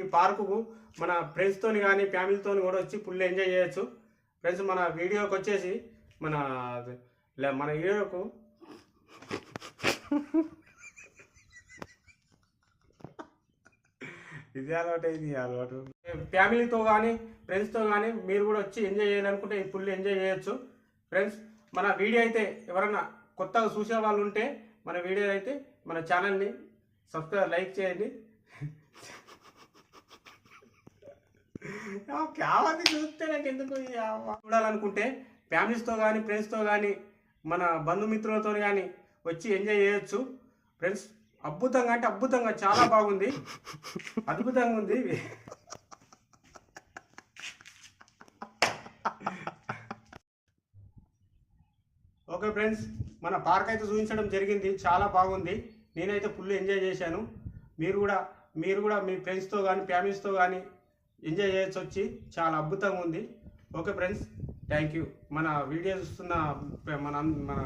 ఈ పార్కుకు మన ఫ్రెండ్స్తో కానీ ఫ్యామిలీతో కూడా వచ్చి ఫుల్ ఎంజాయ్ చేయొచ్చు. ఫ్రెండ్స్ మన వీడియోకి వచ్చేసి మన మన వీడియోకు ఇది అలవాటు ఇది అలవాటు. ఫ్యామిలీతో కానీ ఫ్రెండ్స్తో కానీ మీరు కూడా వచ్చి ఎంజాయ్ చేయాలనుకుంటే ఫుల్ ఎంజాయ్ చేయొచ్చు. ఫ్రెండ్స్ మన వీడియో అయితే ఎవరైనా కొత్తగా చూసే వాళ్ళు ఉంటే మన వీడియో అయితే మన ఛానల్ని సబ్స్క్రైబ్ లైక్ చేయండి. ఆ చూస్తే నాకు ఎందుకు చూడాలనుకుంటే ఫ్యామిలీస్తో కానీ ఫ్రెండ్స్తో కానీ మన బంధుమిత్రులతో కానీ వచ్చి ఎంజాయ్ చేయొచ్చు. ఫ్రెండ్స్ అద్భుతంగా అంటే అద్భుతంగా చాలా బాగుంది. అద్భుతంగా ఉంది. ఓకే ఫ్రెండ్స్ మన పార్క్ అయితే చూపించడం జరిగింది. చాలా బాగుంది. నేనైతే ఫుల్ ఎంజాయ్ చేశాను. మీరు కూడా మీరు కూడా మీ ఫ్రెండ్స్తో కానీ ఫ్యామిలీస్తో కానీ ఎంజాయ్ చేయొచ్చు వచ్చి. చాలా అద్భుతంగా ఉంది. Okay friends thank you. మన వీడియో చూస్తున్న మన మన